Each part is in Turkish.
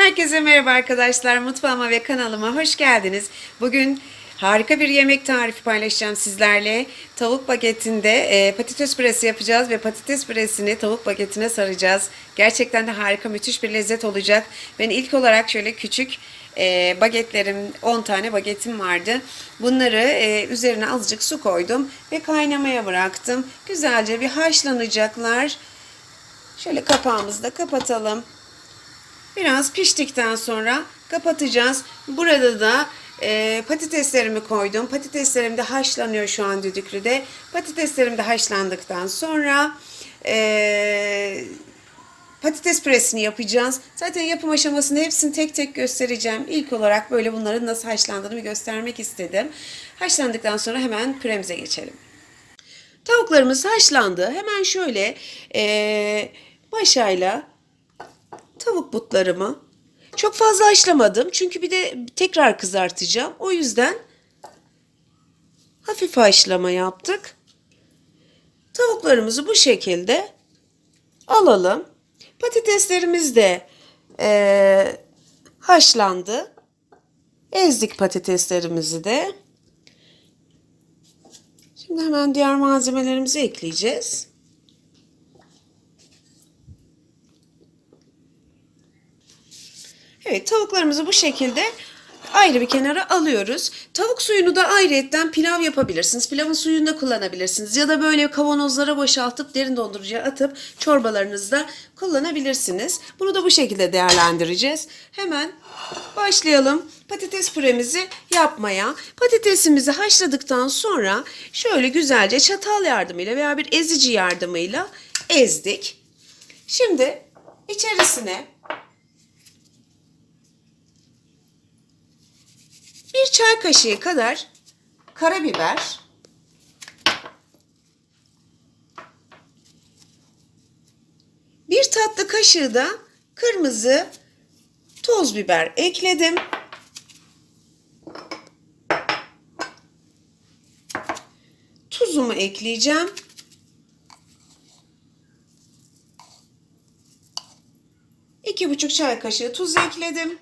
Herkese merhaba arkadaşlar. Mutfağıma ve kanalıma hoş geldiniz. Bugün harika bir yemek tarifi paylaşacağım sizlerle. Tavuk bagetinde e, patates püresi yapacağız ve patates püresini tavuk bagetine saracağız. Gerçekten de harika, müthiş bir lezzet olacak. Ben ilk olarak şöyle küçük e, bagetlerim, 10 tane bagetim vardı. Bunları e, üzerine azıcık su koydum ve kaynamaya bıraktım. Güzelce bir haşlanacaklar. Şöyle kapağımızı da kapatalım. Biraz piştikten sonra kapatacağız. Burada da e, patateslerimi koydum. Patateslerim de haşlanıyor şu an düdüklüde. Patateslerim de haşlandıktan sonra e, patates püresini yapacağız. Zaten yapım aşamasını hepsini tek tek göstereceğim. İlk olarak böyle bunların nasıl haşlandığını göstermek istedim. Haşlandıktan sonra hemen püremize geçelim. Tavuklarımız haşlandı. Hemen şöyle e, maşayla tavuk butlarımı çok fazla haşlamadım. Çünkü bir de tekrar kızartacağım. O yüzden hafif haşlama yaptık. Tavuklarımızı bu şekilde alalım. Patateslerimiz de eee, haşlandı. Ezdik patateslerimizi de. Şimdi hemen diğer malzemelerimizi ekleyeceğiz. Evet tavuklarımızı bu şekilde ayrı bir kenara alıyoruz. Tavuk suyunu da ayrıyetten pilav yapabilirsiniz. Pilavın suyunu da kullanabilirsiniz. Ya da böyle kavanozlara boşaltıp derin dondurucuya atıp çorbalarınızda kullanabilirsiniz. Bunu da bu şekilde değerlendireceğiz. Hemen başlayalım patates püremizi yapmaya. Patatesimizi haşladıktan sonra şöyle güzelce çatal yardımıyla veya bir ezici yardımıyla ezdik. Şimdi içerisine Bir çay kaşığı kadar karabiber, bir tatlı kaşığı da kırmızı toz biber ekledim. Tuzumu ekleyeceğim. İki buçuk çay kaşığı tuz ekledim.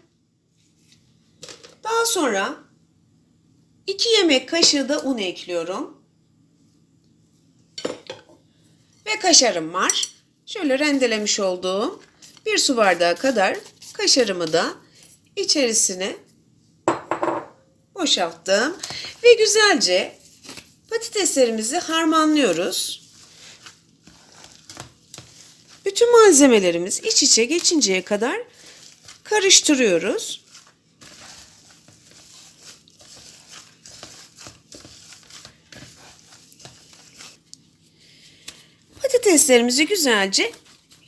Daha sonra 2 yemek kaşığı da un ekliyorum. Ve kaşarım var. Şöyle rendelemiş olduğum bir su bardağı kadar kaşarımı da içerisine boşalttım. Ve güzelce patateslerimizi harmanlıyoruz. Bütün malzemelerimiz iç içe geçinceye kadar karıştırıyoruz. Patateslerimizi güzelce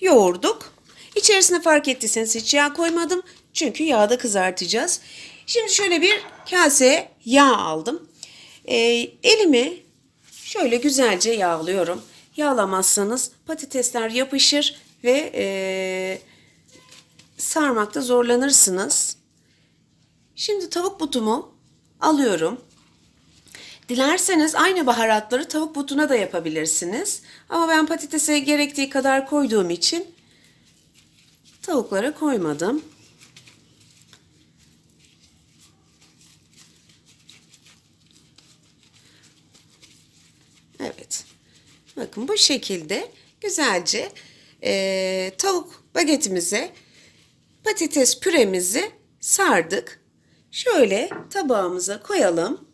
yoğurduk. İçerisine fark ettiyseniz hiç yağ koymadım. Çünkü yağda kızartacağız. Şimdi şöyle bir kaseye yağ aldım. Ee, elimi şöyle güzelce yağlıyorum. Yağlamazsanız patatesler yapışır ve ee, sarmakta zorlanırsınız. Şimdi tavuk butumu alıyorum. Dilerseniz aynı baharatları tavuk butuna da yapabilirsiniz. Ama ben patatese gerektiği kadar koyduğum için tavuklara koymadım. Evet. Bakın bu şekilde güzelce e, tavuk bagetimize patates püremizi sardık. Şöyle tabağımıza koyalım.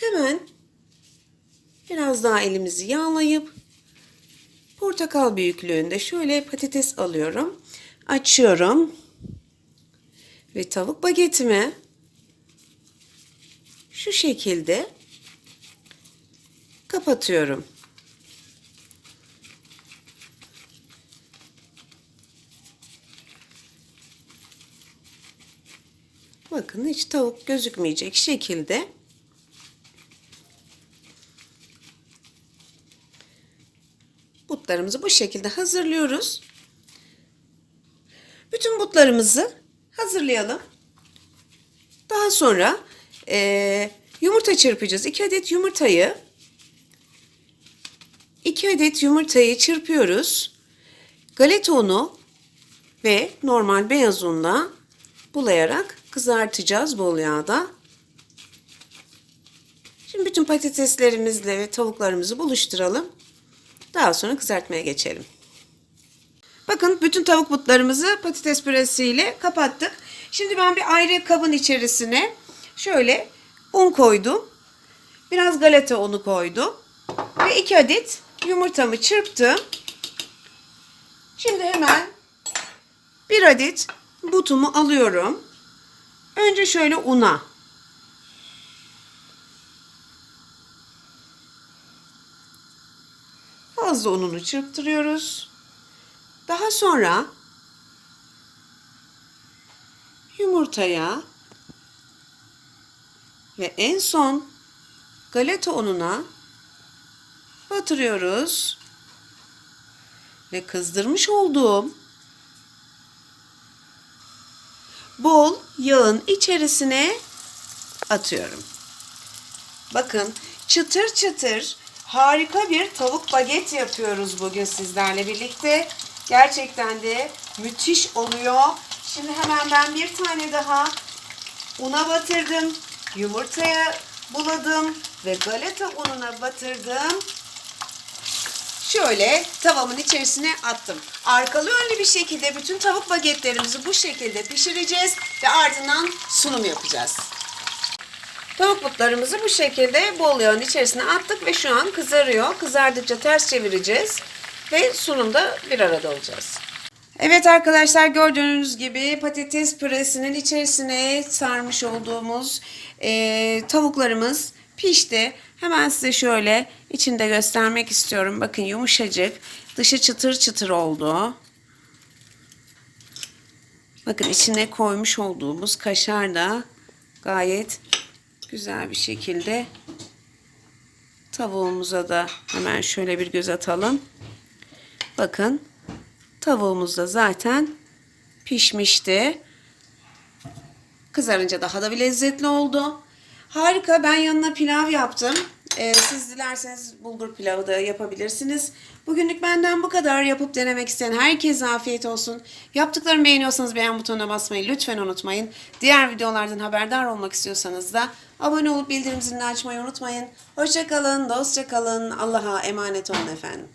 Hemen biraz daha elimizi yağlayıp portakal büyüklüğünde şöyle patates alıyorum. Açıyorum. Ve tavuk bagetimi şu şekilde kapatıyorum. Bakın hiç tavuk gözükmeyecek şekilde butlarımızı bu şekilde hazırlıyoruz. Bütün butlarımızı hazırlayalım. Daha sonra e, yumurta çırpacağız. 2 adet yumurtayı 2 adet yumurtayı çırpıyoruz. Galeta unu Ve normal beyaz unla bulayarak kızartacağız bol yağda. Şimdi bütün patateslerimizle ve tavuklarımızı buluşturalım. Daha sonra kızartmaya geçelim. Bakın bütün tavuk butlarımızı patates püresiyle kapattık. Şimdi ben bir ayrı kabın içerisine şöyle un koydum. Biraz galeta unu koydum. Ve iki adet yumurtamı çırptım. Şimdi hemen bir adet butumu alıyorum. Önce şöyle una. Fazla ununu çırptırıyoruz. Daha sonra yumurtaya ve en son galeta ununa batırıyoruz. Ve kızdırmış olduğum bol yağın içerisine atıyorum. Bakın çıtır çıtır harika bir tavuk baget yapıyoruz bugün sizlerle birlikte. Gerçekten de müthiş oluyor. Şimdi hemen ben bir tane daha una batırdım. Yumurtaya buladım ve galeta ununa batırdım. Şöyle tavamın içerisine attım. Arkalı önlü bir şekilde bütün tavuk bagetlerimizi bu şekilde pişireceğiz ve ardından sunum yapacağız. Tavuk butlarımızı bu şekilde bol yağın içerisine attık ve şu an kızarıyor. Kızardıkça ters çevireceğiz ve sunumda bir arada olacağız. Evet arkadaşlar gördüğünüz gibi patates püresinin içerisine sarmış olduğumuz e, tavuklarımız pişti. Hemen size şöyle içinde göstermek istiyorum. Bakın yumuşacık, dışı çıtır çıtır oldu. Bakın içine koymuş olduğumuz kaşar da gayet güzel bir şekilde tavuğumuza da hemen şöyle bir göz atalım. Bakın tavuğumuz da zaten pişmişti. Kızarınca daha da bir lezzetli oldu. Harika. Ben yanına pilav yaptım. Ee, siz dilerseniz bulgur pilavı da yapabilirsiniz. Bugünlük benden bu kadar. Yapıp denemek isteyen herkese afiyet olsun. Yaptıklarımı beğeniyorsanız beğen butonuna basmayı lütfen unutmayın. Diğer videolardan haberdar olmak istiyorsanız da abone olup bildirim zilini açmayı unutmayın. Hoşçakalın, dostça kalın. Allah'a emanet olun efendim.